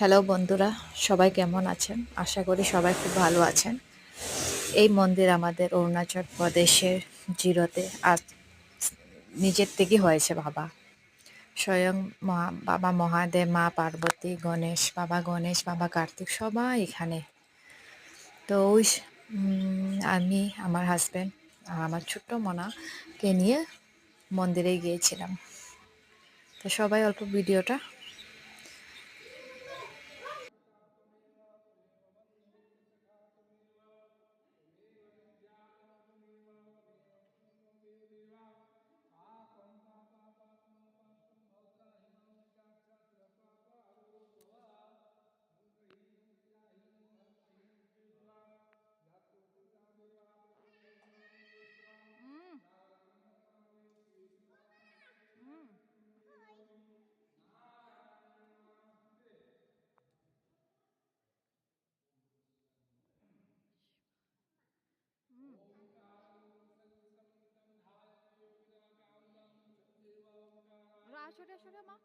Hello বন্ধুরা, সবাই কেমন আছেন? আশা করি সবাই খুব ভালো আছেন। এই মন্দির আমাদের অরুণাচল প্রদেশের জিরোতে, আর নিজের থেকে হয়েছে বাবা। স্বয়ং মহা বাবা মহাদেব, মা পার্বতী, গণেশ, বাবা গণেশ, বাবা কার্তিক, সবাই এখানে। তো ওই আমি, আমার হাজব্যান্ড আর আমার ছোট্ট মনাকে নিয়ে মন্দিরে গিয়েছিলাম। তো সবাই অল্প ভিডিওটা 修了，修了吗？